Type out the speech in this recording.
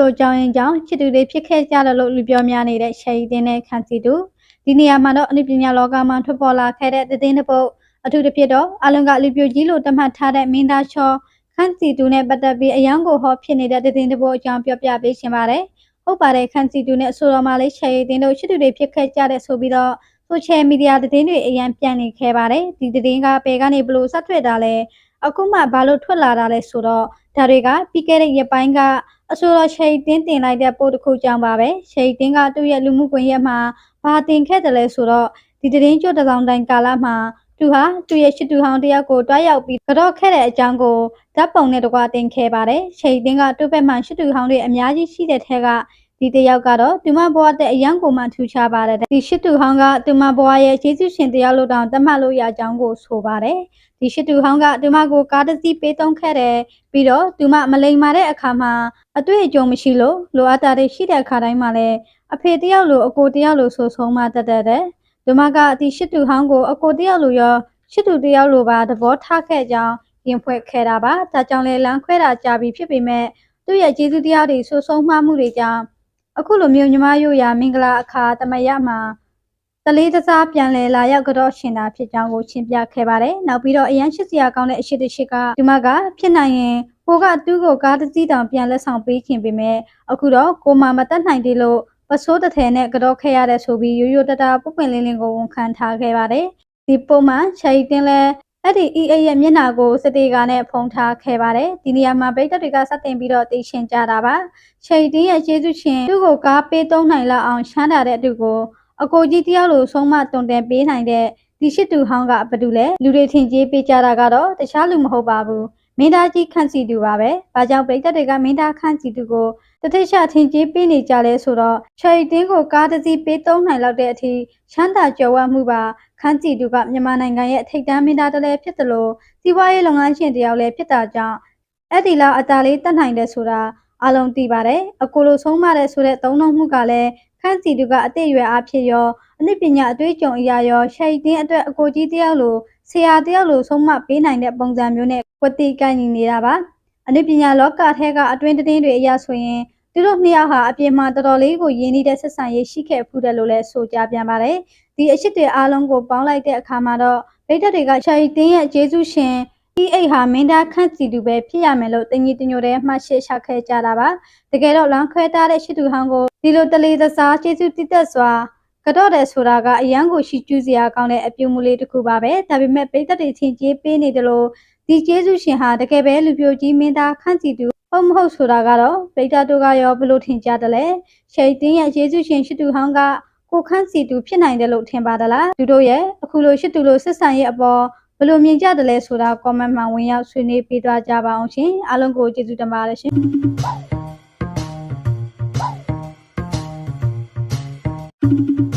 လိုကြောင်းရင်ကြောင့်ချစ်သူတွေဖြစ်ခဲ့ကြတယ်လို့လူပြောများနေတဲ့ရှယ်ရီတင်းနဲ့ခန့်စီတူဒီနေရာမှာတော့အနုပညာလောကမှာထွက်ပေါ်လာခဲ့တဲ့သတင်းတစ်ပုဒ်အထူးသဖြင့်တော့အလုံးကလူပြိုကြီးလို့တတ်မှတ်ထားတဲ့မင်းသားချောခန့်စီတူနဲ့ပတ်သက်ပြီးအယံကိုဟောဖြစ်နေတဲ့သတင်းတစ်ပုဒ်အကြောင်းပြောပြပေးရှင်ပါတယ်ဟုတ်ပါတယ်ခန့်စီတူနဲ့အဆိုတော်မလေးရှယ်ရီတင်းတို့ချစ်သူတွေဖြစ်ခဲ့ကြတဲ့ဆိုပြီးတော့ဆိုရှယ်မီဒီယာသတင်းတွေအရန်ပြန်နေခဲ့ပါတယ်ဒီသတင်းကဘယ်ကနေဘလို့ဆက်ထွက်တာလဲအခုမှဘာလို့ထွက်လာတာလဲဆိုတော့ဒါတွေကပြီးခဲ့တဲ့ရက်ပိုင်းက အဆိုတော်ရှယ်တင်းတင်လိုက်တဲ့ပို့တစ်ခုကြောင့်ပါပဲရှယ်တင်းကသူ့ရဲ့လူမှုကွန်ရက်မှာဘာတင်ခဲ့တယ်လဲဆိုတော့ဒီသတင်းကြွတစ်ကောင်တိုင်ကာလမှာသူဟာသူ့ရဲ့ရှစ်သူဟောင်းတယောက်ကိုတွားရောက်ပြီးကြော့ခဲ့တဲ့အကြောင်းကိုဓာတ်ပုံနဲ့တကွာတင်ခဲ့ပါတယ်ရှယ်တင်းကသူ့ဘက်မှာရှစ်သူဟောင်းတွေအများကြီးရှိတဲ့ထဲက ဒီတယောက်ကတော့သူမဘွားတဲ့အရန်ကိုမှထူခြားပါတယ်ဒီရှစ်သူဟောင်းကသူမဘွားရဲ့ကျေးဇူးရှင်တယောက်လို့တောင်သတ်မှတ်လို့ရကြောင်းကိုဆိုပါတယ်ဒီရှစ်သူဟောင်းကသူမကိုကားတစ်စီးပေးသုံးခဲ့တယ်ပြီးတော့သူမမလိမ်မာတဲ့အခါမှာအတွေ့အကြုံမရှိလို့လိုအပ်တာတွေရှိတဲ့အခါတိုင်းမှာလည်းအဖေတယောက်လိုအကိုတယောက်လိုဆိုဆုံးမှတတ်တတ်တယ်သူမကဒီရှစ်သူဟောင်းကိုအကိုတယောက်လိုရောရှစ်သူတယောက်လိုပါသဘောထားခဲ့ကြောင်းရင်ဖွဲ့ခဲ့တာပါဒါကြောင့်လေလမ်းခွဲတာကြာပြီဖြစ်ပေမဲ့သူ့ရဲ့ကျေးဇူးတရားတွေဆိုဆုံးမှမှုတွေကြောင့် အခုလိုမျိုးညီမတို့ရာမင်္ဂလာအခါတမယမှာတလေးတစားပြန်လဲလာရောက်ကြောရှင်တာဖြစ်ကြောင်းကိုရှင်းပြခဲ့ပါတယ်။နောက်ပြီးတော့အရန်ရှိစရာကောင်းတဲ့အရှိတရှိကဒီမှာကဖြစ်နိုင်ရင်ကိုကသူ့ကိုကားတစ်စီးတောင်ပြန်လက်ဆောင်ပေးခင်ပေမဲ့အခုတော့ကိုမမတတ်နိုင်သေးလို့ပစိုးတစ်ထည်နဲ့ကြောခဲ့ရတဲ့ဆိုပြီးရိုးရိုးတတပုပ်ပင်လင်းလင်းကိုဝန်ခံထားခဲ့ပါတယ်။ဒီပုံမှန်ချာရီတင်းလဲ အဲ့ဒီ EA ရဲ့မျက်နှာကိုစတေကာနဲ့ဖုံးထားခဲ့ပါတယ်ဒီနေရာမှာဗိတ်တက်တွေကစတင်ပြီးတော့သိရှင်ကြတာပါချေတီးရဲ့ကျေးဇူးရှင်သူ့ကိုကားပေးသုံးနိုင်လောက်အောင်ရှမ်းတာတဲ့အတူကိုအကိုကြီးတယောက်လိုဆုံးမတုံတယ်ပေးနိုင်တဲ့ဒီရှိတူဟောင်းကဘယ်သူလဲလူတွေထင်ကြီးပေးကြတာကတော့တခြားလူမဟုတ်ပါဘူးမင်းသားကြီးခန့်စီသူပါပဲ။ဘာကြောင့်ပြိတက်တွေကမင်းသားခန့်စီသူကို တတိချထင်ကြီးပေးနေကြလဲဆိုတော့ချယ်ရီတင်းကိုကားတစ်စီးပေးသုံးနိုင်လောက်တဲ့အထိချမ်းသာကြွယ်ဝမှုပါခန့်စီသူကမြန်မာနိုင်ငံရဲ့ထိပ်တန်းမင်းသားတလဲဖြစ်သလိုစီးပွားရေးလုပ်ငန်းရှင်တယောက်လည်းဖြစ်တာကြောင့်အဲ့ဒီလောက်အတားလေးတတ်နိုင်တယ်ဆိုတာအလုံးသိပါတယ်။အကိုလိုဆုံးမတဲ့ဆိုတဲ့သုံးလုံးမှုကလည်းခန့်စီသူကအသက်အရွယ်အဖြစ်ရောအနည်းပညာအတွေ့အကြုံအရာရောချယ်ရီတင်းအတွက်အကိုကြီးတယောက်လိုဆရာတယောက်လိုဆုံးမပေးနိုင်တဲ့ပုံစံမျိုးနဲ့ကွတိကိုင်းနေနေတာပါ အနုပညာလောကထဲကအတွင်းသတင်းတွေအရဆိုရင်သူတို့နှစ်ယောက်ဟာအပြင်မှာတော်တော်လေးကိုရင်းနှီးတဲ့ဆက်ဆံရေးရှိခဲ့ဖူးတယ်လို့လည်းဆိုကြပြန်ပါတယ်ဒီအရှိတွေအားလုံးကိုပေါင်းလိုက်တဲ့အခါမှာတော့ဗိဒ္ဓတွေကရှာရီတင်းရဲ့ကျေးဇူးရှင်ဒီအိတ်ဟာမင်းသားခန့်စီသူပဲဖြစ်ရမယ်လို့တင်ကြီးတင်ညိုတဲ့မှတ်ရှေ့ချခဲ့ကြတာပါတကယ်တော့လမ်းခွဲထားတဲ့ရှိသူဟောင်းကိုဒီလိုတလေတစားကျေးဇူးတည်သက်စွာကတော့တယ်ဆိုတာကအရန်ကိုရှိကျူးစရာကောင်းတဲ့အပြုံးမလေးတစ်ခုပါပဲဒါပေမဲ့ပိတ်သက်တွေချင်းကျေးပေးနေတယ်လို့ ဒီကျေးဇူးရှင်ဟာတကယ်ပဲလူပြိုကြီးမင်းသားခန့်စီသူဟုတ်မဟုတ်ဆိုတာကတော့ဗိတာတို့ကရောဘယ်လိုထင်ကြတယ်လဲရှိတ်တင်းရဲ့ကျေးဇူးရှင်ရှိသူဟောင်းကကိုခန့်စီသူဖြစ်နိုင်တယ်လို့ထင်ပါသလားသူတို့ရဲ့အခုလိုရှိသူလို့ဆက်ဆံရေးအပေါ်ဘယ်လိုမြင်ကြတယ်လဲဆိုတာ comment မှာဝင်ရောက်ဆွေးနွေးပေးသွားကြပါအောင်ရှင်အားလုံးကိုကျေးဇူးတင်ပါတယ်ရှင်။